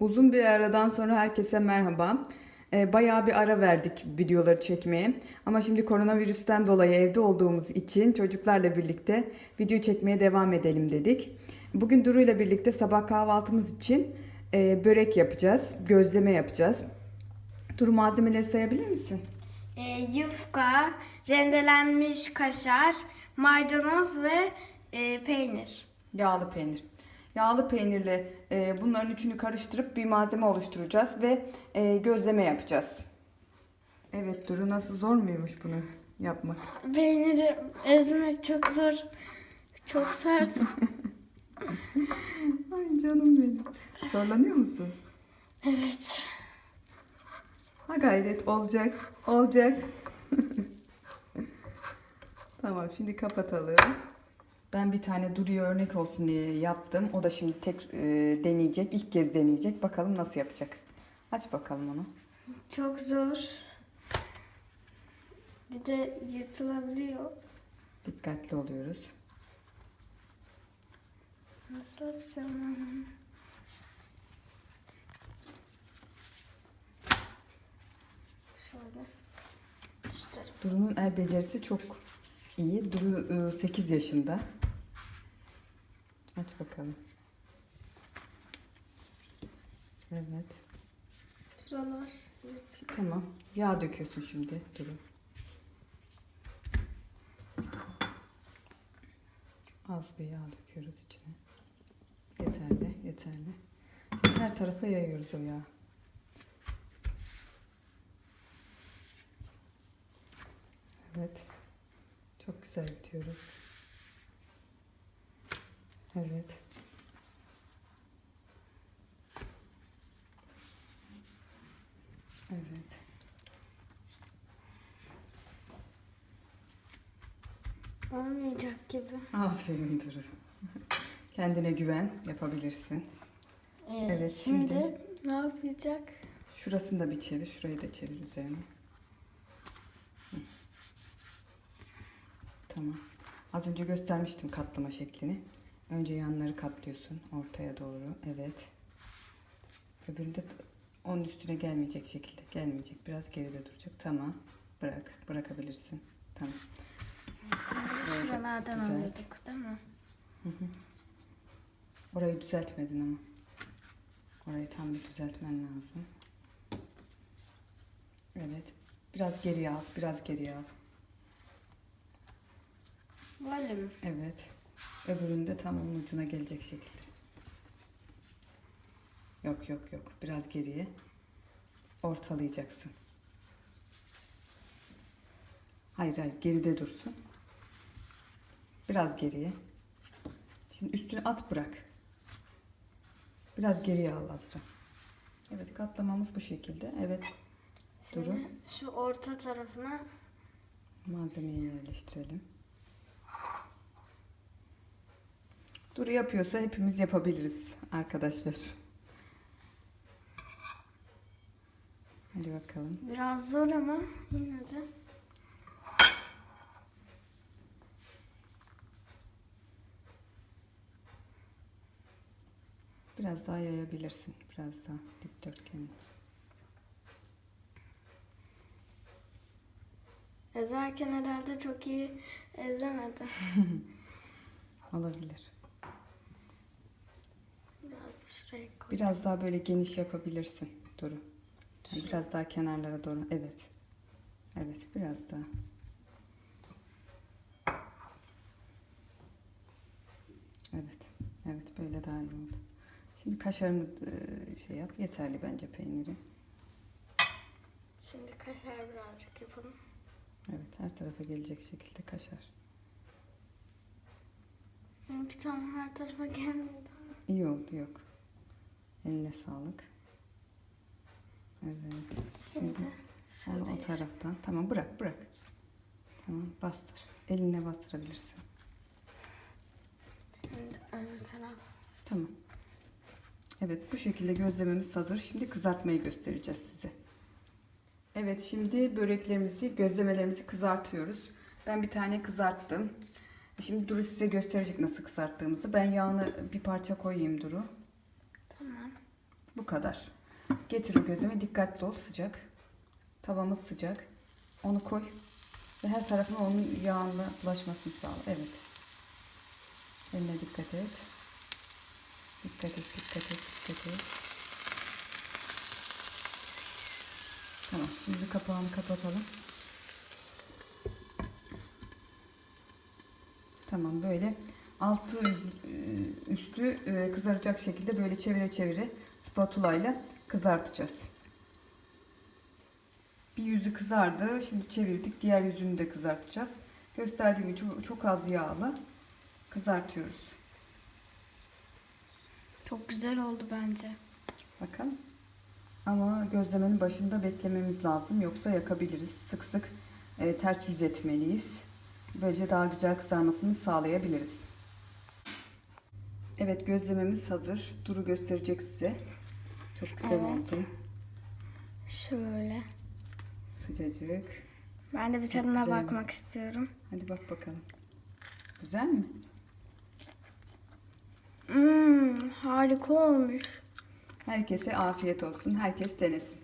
Uzun bir aradan sonra herkese merhaba. Ee, bayağı bir ara verdik videoları çekmeye. Ama şimdi koronavirüsten dolayı evde olduğumuz için çocuklarla birlikte video çekmeye devam edelim dedik. Bugün Duru ile birlikte sabah kahvaltımız için e, börek yapacağız, gözleme yapacağız. Duru malzemeleri sayabilir misin? E, yufka, rendelenmiş kaşar, maydanoz ve e, peynir. Yağlı peynir. Yağlı peynirle e, bunların üçünü karıştırıp bir malzeme oluşturacağız ve e, gözleme yapacağız. Evet Duru nasıl zor muymuş bunu yapmak? Peyniri ezmek çok zor. Çok sert. Ay canım benim. Zorlanıyor musun? evet. Ha gayret olacak. Olacak. tamam şimdi kapatalım. Ben bir tane Duru'ya örnek olsun diye yaptım. O da şimdi tek e, deneyecek. ilk kez deneyecek. Bakalım nasıl yapacak. Aç bakalım onu. Çok zor. Bir de yırtılabiliyor. Dikkatli oluyoruz. Nasıl yapacağım ben onu? Şöyle. İşte. Duru'nun el becerisi çok iyi. Duru 8 yaşında. Aç bakalım. Evet. Şuralar. Tamam. Yağ döküyorsun şimdi Duru. Az bir yağ döküyoruz içine. Yeterli, yeterli. Şimdi her tarafa yayıyoruz o yağı. Evet. Çok güzel bitiyoruz. Evet. Evet. Olmayacak gibi. Aferin Duru. Kendine güven, yapabilirsin. Evet, şimdi, şimdi- ne yapacak? Şurasını da bir çevir, şurayı da çevir üzerine. Hı. Tamam. Az önce göstermiştim katlama şeklini. Önce yanları katlıyorsun ortaya doğru. Evet. Öbüründe onun üstüne gelmeyecek şekilde. Gelmeyecek. Biraz geride duracak. Tamam. Bırak. Bırakabilirsin. Tamam. Şimdi şuralardan düzelt. alıyorduk değil mi? Orayı düzeltmedin ama. Orayı tam bir düzeltmen lazım. Evet. Biraz geriye al. Biraz geriye al. Böyle mi? Evet. Öbüründe tam onun ucuna gelecek şekilde. Yok yok yok. Biraz geriye. Ortalayacaksın. Hayır hayır. Geride dursun. Biraz geriye. Şimdi üstüne at bırak. Biraz geriye al Azra. Evet katlamamız bu şekilde. Evet. Şimdi Durun. şu orta tarafına Malzemeyi yerleştirelim. Duru yapıyorsa hepimiz yapabiliriz arkadaşlar. Hadi bakalım. biraz zor ama yine de. Biraz daha yayabilirsin. Biraz daha dikdörtgen. Ezerken herhalde çok iyi ezemedim. Olabilir. Biraz daha böyle geniş yapabilirsin Duru. Yani biraz daha kenarlara doğru. Evet. Evet biraz daha. Evet. Evet böyle daha iyi oldu. Şimdi kaşarını e, şey yap. Yeterli bence peyniri. Şimdi kaşar birazcık yapalım. Evet her tarafa gelecek şekilde kaşar. Benimki tam her tarafa gelmedi. İyi oldu yok. Eline sağlık. Evet. Şimdi Şimdi o taraftan. Tamam bırak bırak. Tamam bastır. Eline bastırabilirsin. Şimdi öbür taraf. Tamam. Evet bu şekilde gözlememiz hazır. Şimdi kızartmayı göstereceğiz size. Evet şimdi böreklerimizi, gözlemelerimizi kızartıyoruz. Ben bir tane kızarttım. Şimdi Duru size gösterecek nasıl kızarttığımızı. Ben yağını bir parça koyayım Duru. Bu kadar. Getir o gözleme. Dikkatli ol. Sıcak. Tavamız sıcak. Onu koy. Ve her tarafına onun yağına bulaşmasını sağla. Evet. Eline dikkat et. Dikkat et, dikkat et, dikkat et. Tamam. Şimdi kapağını kapatalım. Tamam böyle altı üz- üstü e, kızaracak şekilde böyle çevire çevire spatula ile kızartacağız. Bir yüzü kızardı. Şimdi çevirdik. Diğer yüzünü de kızartacağız. Gösterdiğim gibi çok, çok az yağla kızartıyoruz. Çok güzel oldu bence. Bakın. Ama gözlemenin başında beklememiz lazım. Yoksa yakabiliriz. Sık sık e, ters yüz etmeliyiz. Böylece daha güzel kızarmasını sağlayabiliriz. Evet gözlememiz hazır. Duru gösterecek size. Çok güzel Evet. oldu. Şöyle. Sıcacık. Ben de bir Çok tadına güzel. bakmak istiyorum. Hadi bak bakalım. Güzel mi? Hmm, harika olmuş. Herkese afiyet olsun. Herkes denesin.